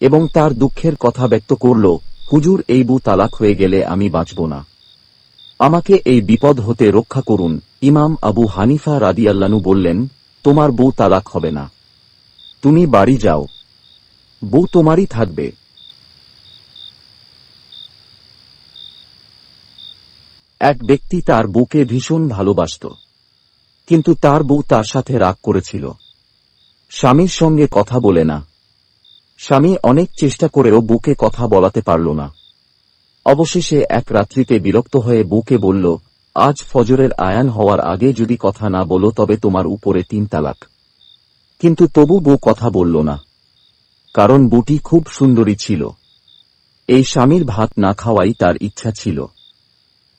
এবং তার দুঃখের কথা ব্যক্ত করল, হুজুর, এই বু তালাক হয়ে গেলে আমি বাঁচব না। আমাকে এই বিপদ হতে রক্ষা করুন। ইমাম আবু হানিফা রাদিয়াল্লানু বললেন, তোমার বউ তালাক হবে না। তুমি বাড়ি যাও। বউ তোমারই থাকবে। এক ব্যক্তি তার বউকে ভীষণ ভালোবাসত, কিন্তু তার বউ তার সাথে রাগ করেছিল। স্বামীর সঙ্গে কথা বলে না। স্বামী অনেক চেষ্টা করেও বুকে কথা বলাতে পারল না। অবশেষে এক রাত্রিতে বিরক্ত হয়ে বুকে বলল, আজ ফজরের আয়ান হওয়ার আগে যদি কথা না বলো তবে তোমার উপরে তিন তালাক। কিন্তু তবু বউ কথা বলল না, কারণ বুটি খুব সুন্দরী ছিল। এই স্বামীর ভাত না খাওয়াই তার ইচ্ছা ছিল।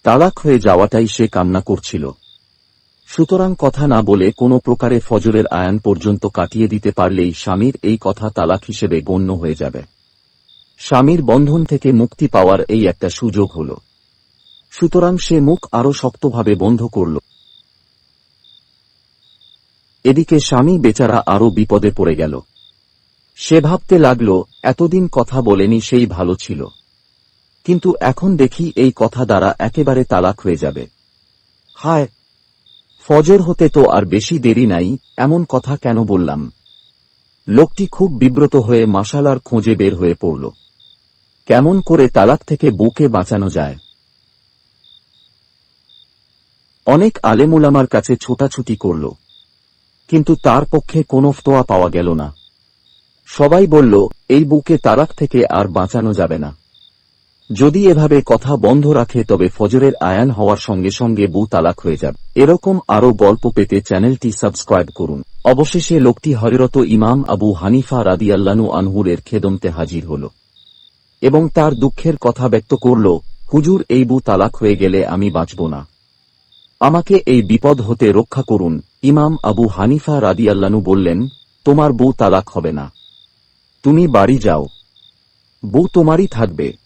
তালাক হয়ে যাওয়াটাই সে কান্না করছিল। সুতরাং কথা না বলে কোনো প্রকারে ফজরের আয়ান পর্যন্ত কাটিয়ে দিতে পারলেই স্বামীর এই কথা তালাক হিসেবে গণ্য হয়ে যাবে। স্বামীর বন্ধন থেকে মুক্তি পাওয়ার এই একটা সুযোগ হল। সুতরাং সে মুখ আরও শক্তভাবে বন্ধ করল। এদিকে স্বামী বেচারা আরও বিপদে পড়ে গেল। সে ভাবতে লাগল, এতদিন কথা বলেনি সেই ভালো ছিল। কিন্তু এখন দেখি এই কথা দ্বারা একেবারে তালাক হয়ে যাবে। হায় ফজর হতে তো আর বেশি দেরি নাই, এমন কথা কেন বললাম? লোকটি খুব বিব্রত হয়ে মাসালার খোঁজে বের হয়ে পড়ল। কেমন করে তালাক থেকে বুকে বাঁচানো যায়? অনেক আলেমুলামার কাছে ছোটাছুটি করল, কিন্তু তার পক্ষে কোনো ফতোয়া পাওয়া গেল না। সবাই বলল, এই বুকে তালাক থেকে আর বাঁচানো যাবে না। যদি এভাবে কথা বন্ধ রাখে তবে ফজরের আয়ান হওয়ার সঙ্গে সঙ্গে বু তালাক হয়ে যাবে। এরকম আরও গল্প পেতে চ্যানেলটি সাবস্ক্রাইব করুন। অবশেষে লোকটি হরিরত ইমাম আবু হানিফা রাদিয়াল্লানু আনহুরের খেদমতে হাজির হল এবং তার দুঃখের কথা ব্যক্ত করল, হুজুর, এই বু তালাক হয়ে গেলে আমি বাঁচব না। আমাকে এই বিপদ হতে রক্ষা করুন। ইমাম আবু হানিফা রাদিয়াল্লানু বললেন, তোমার বউ তালাক হবে না। তুমি বাড়ি যাও। বউ তোমারই থাকবে।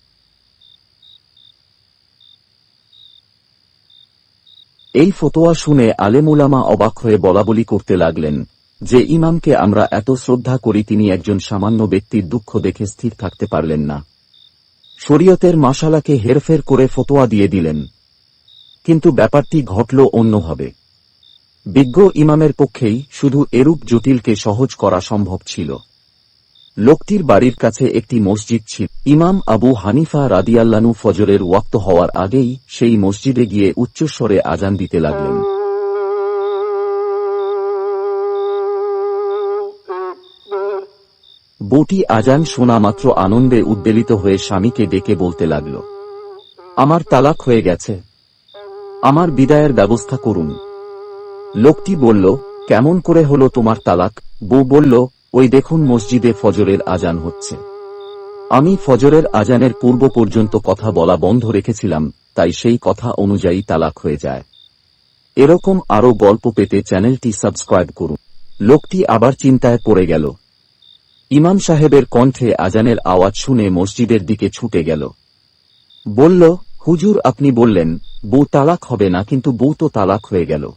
এই ফতোয়া শুনে আলেমুলামা অবাক হয়ে বলাবলি করতে লাগলেন, যে ইমামকে আমরা এত শ্রদ্ধা করি তিনি একজন সামান্য ব্যক্তির দুঃখ দেখে স্থির থাকতে পারলেন না। শরীয়তের মাসালাকে হেরফের করে ফতোয়া দিয়ে দিলেন। কিন্তু ব্যাপারটি ঘটল অন্যভাবে। বিজ্ঞ ইমামের পক্ষেই শুধু এরূপ জটিলকে সহজ করা সম্ভব ছিল। লোকটির বাড়ির কাছে একটি মসজিদ ছিল। ইমাম আবু হানিফা রাদিয়াল্লানু ফজরের ওয়াক্ত হওয়ার আগেই সেই মসজিদে গিয়ে উচ্চস্বরে আজান দিতে লাগলেন। বটি আজান শোনা মাত্র আনন্দে উদ্বেলিত হয়ে স্বামীকে ডেকে বলতে লাগল, আমার তালাক হয়ে গেছে। আমার বিদায়ের ব্যবস্থা করুন। লোকটি বলল, কেমন করে হলো তোমার তালাক? বউ বলল ওই দেখুন মসজিদে ফজরের আজান হচ্ছে। আমি ফজরের আজানের পূর্ব পর্যন্ত কথা বলা বন্ধ রেখেছিলাম, তাই সেই কথা অনুযায়ী তালাক হয়ে যায়। এরকম আরও গল্প পেতে চ্যানেলটি সাবস্ক্রাইব করুন। লোকটি আবার চিন্তায় পড়ে গেল। ইমাম সাহেবের কণ্ঠে আজানের আওয়াজ শুনে মসজিদের দিকে ছুটে গেল। বলল, হুজুর, আপনি বললেন, বউ তালাক হবে না, কিন্তু বউ তো তালাক হয়ে গেল।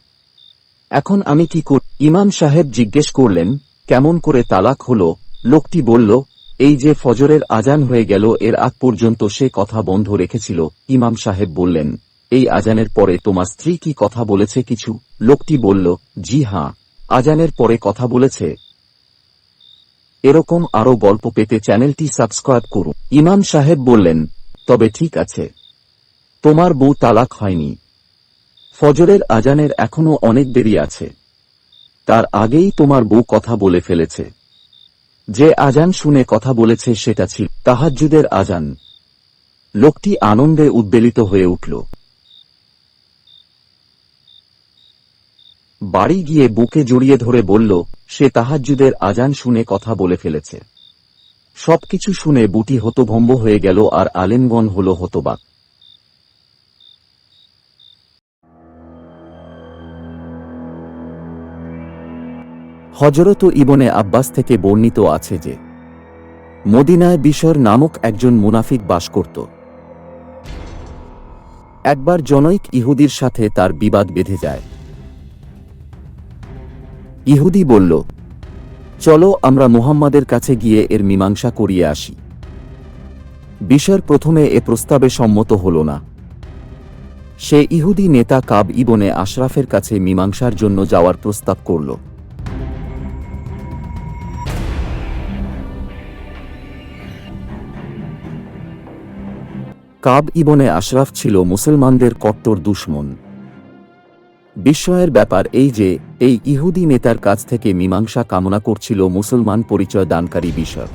এখন আমি কি কর ইমাম সাহেব জিজ্ঞেস করলেন কেমন করে তালাক হল? লোকটি বলল, এই যে ফজরের আজান হয়ে গেল, এর আগ পর্যন্ত সে কথা বন্ধ রেখেছিল। ইমাম সাহেব বললেন, এই আজানের পরে তোমার স্ত্রী কি কথা বলেছে কিছু? লোকটি বলল, জি হাঁ আজানের পরে কথা বলেছে। এরকম আরও গল্প পেতে চ্যানেলটি সাবস্ক্রাইব করুন। ইমাম সাহেব বললেন, তবে ঠিক আছে, তোমার বউ তালাক হয়নি। ফজরের আজানের এখনও অনেক দেরি আছে। তার আগেই তোমার বউ কথা বলে ফেলেছে। যে আজান শুনে কথা বলেছে সেটা ছিল তাহাজ্জুদের আজান। লোকটি আনন্দে উদ্বেলিত হয়ে উঠল। বাড়ি গিয়ে বুকে জড়িয়ে ধরে বলল, সে তাহাজ্জুদের আজান শুনে কথা বলে ফেলেছে। সবকিছু শুনে বুটি হতভম্ব হয়ে গেল আর আলেমগণ হল হতবাক। হজরত ইবনে আব্বাস থেকে বর্ণিত আছে যে, মদিনায় বিশর নামক একজন মুনাফিক বাস করত। একবার জনৈক ইহুদির সাথে তার বিবাদ বেঁধে যায়। ইহুদি বলল, চলো আমরা মুহাম্মাদের কাছে গিয়ে এর মীমাংসা করিয়ে আসি। বিশর প্রথমে এ প্রস্তাবে সম্মত হল না। সে ইহুদি নেতা কাব ইবনে আশরাফের কাছে মীমাংসার জন্য যাওয়ার প্রস্তাব করল। কাব ইবনে আশরাফ ছিল মুসলমানদের কট্টর দুশ্মন। বিস্ময়ের ব্যাপার এই যে, এই ইহুদি নেতার কাছ থেকে মীমাংসা কামনা করছিল মুসলমান পরিচয় দানকারী বিষয়।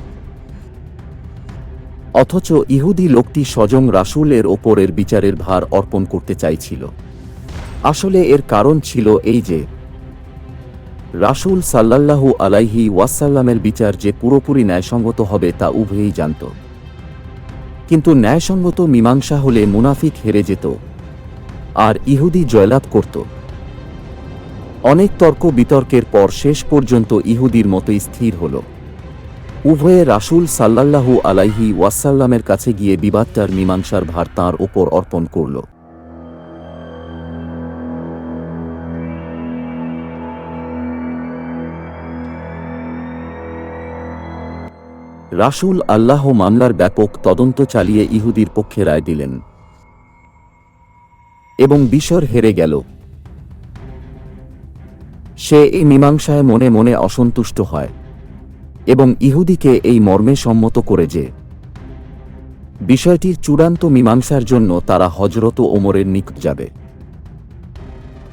অথচ ইহুদি লোকটি স্বজং রাসূলের ওপরের বিচারের ভার অর্পণ করতে চাইছিল। আসলে এর কারণ ছিল এই যে, রাসূল সাল্লাল্লাহু আলাইহি ওয়াসাল্লামের বিচার যে পুরোপুরি ন্যায়সঙ্গত হবে তা উভয়েই জানত। কিন্তু ন্যায়সঙ্গত মীমাংসা হলে মুনাফিক হেরে যেত, আর ইহুদি জয়লাভ করত। অনেক তর্ক বিতর্কের পর শেষ পর্যন্ত ইহুদির মতো স্থির হল। উভয়ে রাসুল সাল্লাল্লাহু আলাইহি ওয়াসাল্লামের কাছে গিয়ে বিবাদটার মীমাংসার ভার তাঁর ওপর অর্পণ করল। রাসূল আল্লাহ মামলার ব্যাপক তদন্ত চালিয়ে ইহুদির পক্ষে রায় দিলেন। এবং বিশর হেরে গেল। সে এই মীমাংসায় মনে মনে অসন্তুষ্ট হয় এবং ইহুদিকে এই মর্মে সম্মত করে যে, বিষয়টির চূড়ান্ত মীমাংসার জন্য তারা হজরত ওমরের নিকট যাবে।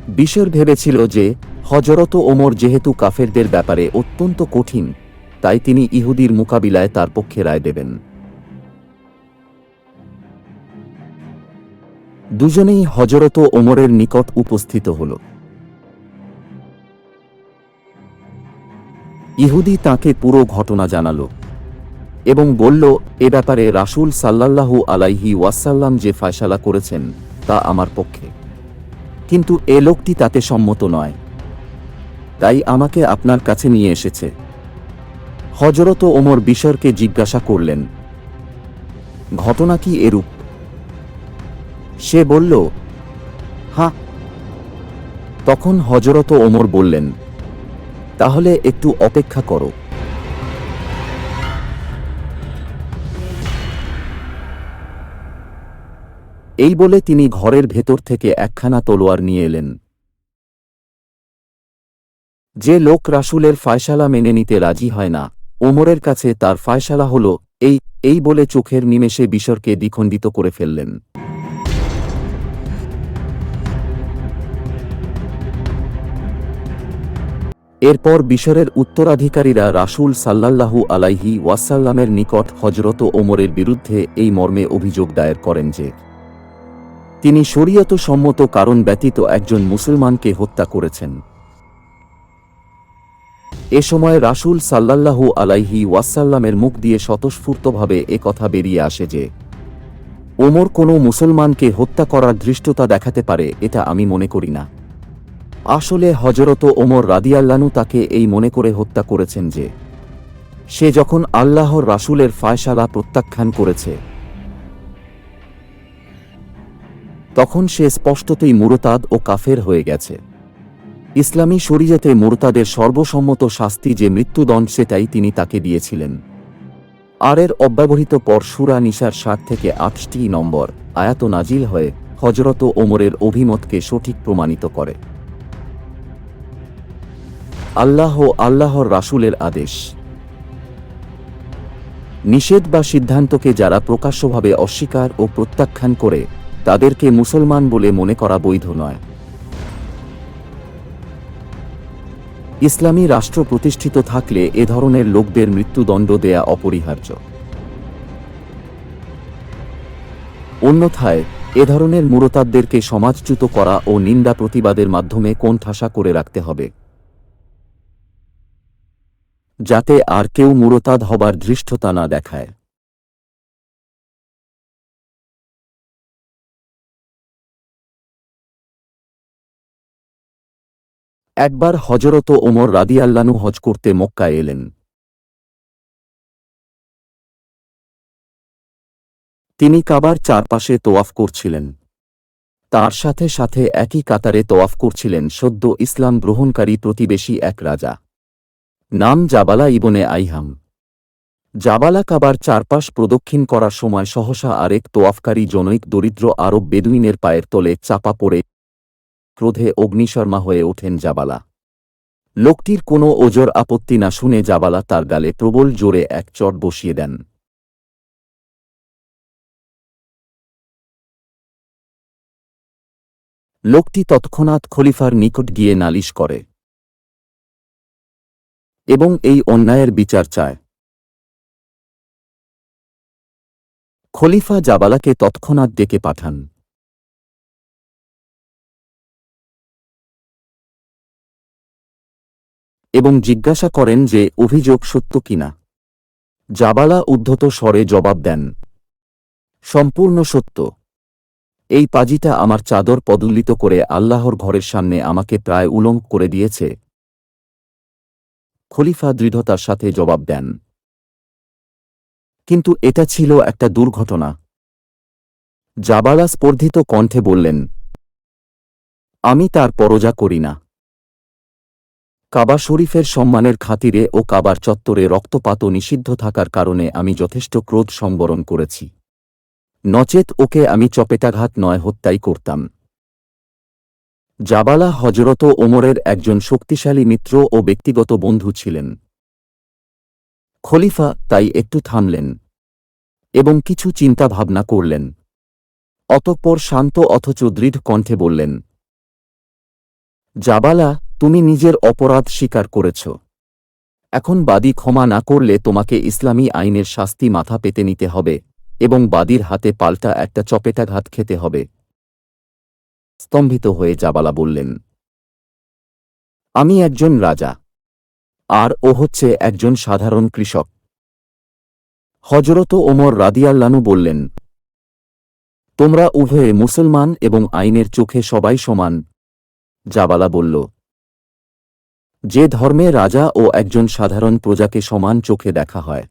বিশর ভেবেছিল যে হজরত ওমর যেহেতু কাফেরদের ব্যাপারে অত্যন্ত কঠিন তাই তিনি ইহুদির মোকাবিলায় তার পক্ষে রায় দেবেন। দুজনেই হজরত ওমরের নিকট উপস্থিত হল। ইহুদি তাকে পুরো ঘটনা জানাল এবং বলল, এ ব্যাপারে রাসূল সাল্লাল্লাহু আলাইহি ওয়াসাল্লাম যে ফায়সালা করেছেন, তা আমার পক্ষে। কিন্তু এ লোকটি তাতে সম্মত নয়। তাই আমাকে আপনার কাছে নিয়ে এসেছে। হজরত ওমর বিশরকে জিজ্ঞাসা করলেন, ঘটনা কি এরূপ? সে বলল, হা। তখন হজরত ওমর বললেন, তাহলে একটু অপেক্ষা করো। এই বলে তিনি ঘরের ভেতর থেকে একখানা তলোয়ার নিয়ে এলেন। যে লোক রাসূলের ফায়সালা মেনে নিতে রাজি হয় না ওমরের কাছে তার ফায়সালা হল, এই এই বলে চোখের নিমেষে বিশরকে দ্বিখণ্ডিত করে ফেললেন। এরপর বিশরের উত্তরাধিকারীরা রাসূল সাল্লাল্লাহু আলাইহি ওয়াসাল্লামের নিকট হজরত ওমরের বিরুদ্ধে এই মর্মে অভিযোগ দায়ের করেন যে, তিনি শরীয়ত সম্মত কারণ ব্যতীত একজন মুসলমানকে হত্যা করেছেন। এ সময় রাসূল সাল্লাল্লাহু আলাইহি ওয়াসাল্লামের মুখ দিয়ে স্বতঃস্ফূর্তভাবে কথা বেরিয়ে আসে যে, ওমর কোনো মুসলমানকে হত্যা করার ধৃষ্টতা দেখাতে পারে, এটা আমি মনে করি না। আসলে হজরত ওমর রাদিয়াল্লানু তাকে এই মনে করে হত্যা করেছেন যে, সে যখন আল্লাহর রাসূলের ফায়সালা প্রত্যাখ্যান করেছে, তখন সে স্পষ্টতই মুরতাদ ও কাফের হয়ে গেছে। ইসলামী শরীয়তে মোরতাদের সর্বসম্মত শাস্তি যে মৃত্যুদণ্ড সেটাই তিনি তাকে দিয়েছিলেন। আর এর অব্যবহৃত পর সুরা নিশার ষাট থেকে আটটি নম্বর আয়াত নাজিল হয়ে হজরত ওমরের অভিমতকে সঠিক প্রমাণিত করে। আল্লাহ আল্লাহর রাসুলের আদেশ। নিষেধ বা সিদ্ধান্তকে যারা প্রকাশ্যভাবে অস্বীকার ও প্রত্যাখ্যান করে, তাদেরকে মুসলমান বলে মনে করা বৈধ নয়। ইসলামী রাষ্ট্র প্রতিষ্ঠিত থাকলে এ ধরনের লোকদের মৃত্যুদণ্ড দেয়া অপরিহার্য। অন্যথায়, এ ধরনের মুরতাদদেরকে সমাজচ্যুত করা ও নিন্দা প্রতিবাদের মাধ্যমে কোণঠাসা করে রাখতে হবে। যাতে আর কেউ মুরতাদ হবার ধৃষ্টতা না দেখায়। একবার হজরত ওমর রাদিয়াল্লানু হজ করতে মক্কায় এলেন। তিনি কাবার চারপাশে তোয়াফ করছিলেন। তার সাথে সাথে একই কাতারে তোয়াফ করছিলেন সদ্য ইসলাম গ্রহণকারী প্রতিবেশী এক রাজা। নাম জাবালা ইবনে আইহাম। জাবালা কাবার চারপাশ প্রদক্ষিণ করার সময় সহসা আরেক তোয়াফকারী জনৈক দরিদ্র আরব বেদুইনের পায়ের তলে চাপা পড়ে ক্রোধে অগ্নিশর্মা হয়ে ওঠেন জাবালা। লোকটির কোনো ওজর আপত্তি না শুনে জাবালা তার গালে প্রবল জোরে এক চট বসিয়ে দেন। লোকটি তৎক্ষণাৎ খলিফার নিকট গিয়ে নালিশ করে এবং এই অন্যায়ের বিচার চায়। খলিফা জাবালাকে তৎক্ষণাৎ ডেকে পাঠান। এবং জিজ্ঞাসা করেন যে, অভিযোগ সত্য কিনা? জাবালা উদ্ধত স্বরে জবাব দেন, সম্পূর্ণ সত্য। এই পাজিটা আমার চাদর পদুল্লিত করে আল্লাহর ঘরের সামনে আমাকে প্রায় উলঙ্ক করে দিয়েছে। খলিফা দৃঢ়তার সাথে জবাব দেন, কিন্তু এটা ছিল একটা দুর্ঘটনা। জাবালা স্পর্ধিত কণ্ঠে বললেন, আমি তার পরজা করি না। কাবা শরীফের সম্মানের খাতিরে ও কাবার চত্বরে রক্তপাত নিষিদ্ধ থাকার কারণে আমি যথেষ্ট ক্রোধ সংবরণ করেছি। নচেত ওকে আমি চপেটাঘাত নয় হত্যাই করতাম। জাবালা হজরত ওমরের একজন শক্তিশালী মিত্র ও ব্যক্তিগত বন্ধু ছিলেন। খলিফা তাই একটু থামলেন এবং কিছু চিন্তা ভাবনা করলেন। অতঃপর শান্ত অথচ দৃঢ় কণ্ঠে বললেন, জাবালা তুমি নিজের অপরাধ স্বীকার করেছ। এখন বাদী ক্ষমা না করলে তোমাকে ইসলামী আইনের শাস্তি মাথা পেতে নিতে হবে এবং বাদীর হাতে পাল্টা একটা চপেটাঘাত খেতে হবে। স্তম্ভিত হয়ে জাবালা বললেন, আমি একজন রাজা, আর ও হচ্ছে একজন সাধারণ কৃষক। হজরত ওমর রাদিয়াল্লানু বললেন, তোমরা উভয়ে মুসলমান এবং আইনের চোখে সবাই সমান। জাবালা বলল যে ধর্মে রাজা ও একজন সাধারণ প্রজাকে সমান চোখে দেখা হয়।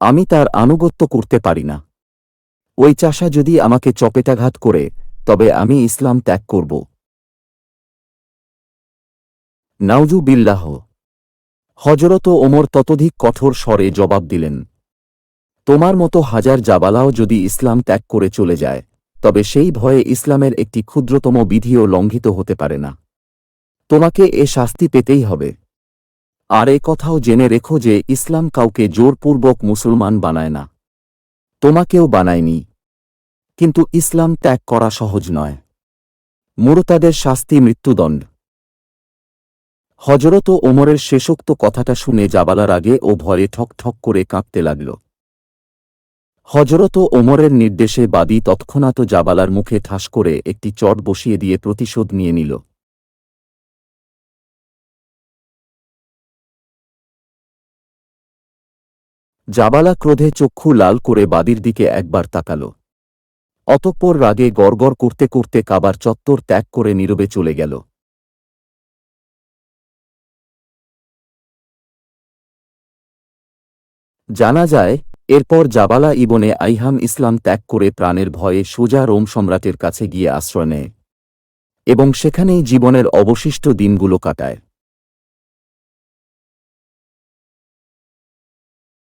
আমি তার আনুগত্য করতে পারি না। ওই চাষা যদি আমাকে চপেটাঘাত করে, তবে আমি ইসলাম ত্যাগ করব। নাউজু বিল্লাহ। হজরত ওমর ততোধিক কঠোর স্বরে জবাব দিলেন, তোমার মতো হাজার জাবালাও যদি ইসলাম ত্যাগ করে চলে যায়, তবে সেই ভয়ে ইসলামের একটি ক্ষুদ্রতম বিধিও লঙ্ঘিত হতে পারে না। তোমাকে এ শাস্তি পেতেই হবে। আর এ কথাও জেনে রেখো যে ইসলাম কাউকে জোরপূর্বক মুসলমান বানায় না। তোমাকেও বানায়নি। কিন্তু ইসলাম ত্যাগ করা সহজ নয়। মুরতাদের শাস্তি মৃত্যুদণ্ড। হজরত ওমরের শেষোক্ত কথাটা শুনে যাবালার আগে ও ভয়ে ঠক ঠক করে কাঁপতে লাগল। হজরত ওমরের নির্দেশে বাদী তৎক্ষণাৎ জাবালার মুখে ঠাস করে একটি চট বসিয়ে দিয়ে প্রতিশোধ নিয়ে নিল। জাবালা ক্রোধে চক্ষু লাল করে বাদির দিকে একবার তাকাল। অতঃপর রাগে গড়গড় করতে করতে কাবার চত্বর ত্যাগ করে নীরবে চলে গেল। জানা যায়, এরপর জাবালা ইবনে আইহাম ইসলাম ত্যাগ করে প্রাণের ভয়ে সোজা রোম সম্রাটের কাছে গিয়ে আশ্রয় নেয় এবং সেখানেই জীবনের অবশিষ্ট দিনগুলো কাটায়।